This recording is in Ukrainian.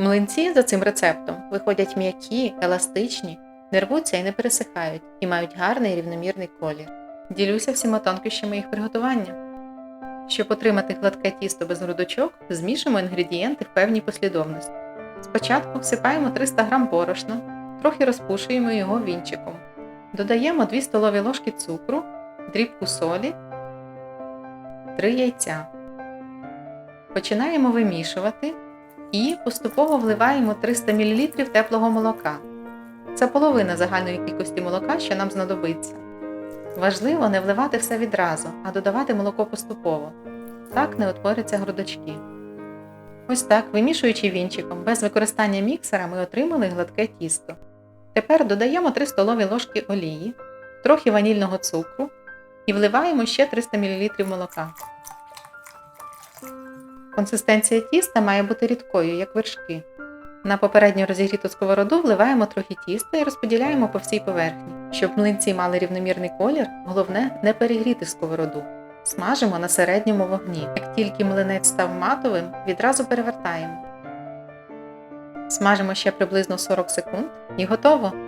Млинці за цим рецептом виходять м'які, еластичні, не рвуться і не пересихають, і мають гарний рівномірний колір. Ділюся всіма тонкощами їх приготування. Щоб отримати гладке тісто без грудочок, змішуємо інгредієнти в певній послідовності. Спочатку всипаємо 300 г борошна, трохи розпушуємо його вінчиком. Додаємо 2 столові ложки цукру, дрібку солі, 3 яйця. Починаємо вимішувати і поступово вливаємо 300 мл теплого молока. Це половина загальної кількості молока, що нам знадобиться. Важливо не вливати все відразу, а додавати молоко поступово. Так не утворяться грудочки. Ось так, вимішуючи вінчиком, без використання міксера, ми отримали гладке тісто. Тепер додаємо 3 столові ложки олії, трохи ванільного цукру і вливаємо ще 300 мл молока. Консистенція тіста має бути рідкою, як вершки. На попередньо розігріту сковороду вливаємо трохи тіста і розподіляємо по всій поверхні. Щоб млинці мали рівномірний колір, головне не перегріти сковороду. Смажимо на середньому вогні. Як тільки млинець став матовим, відразу перевертаємо. Смажимо ще приблизно 40 секунд і готово!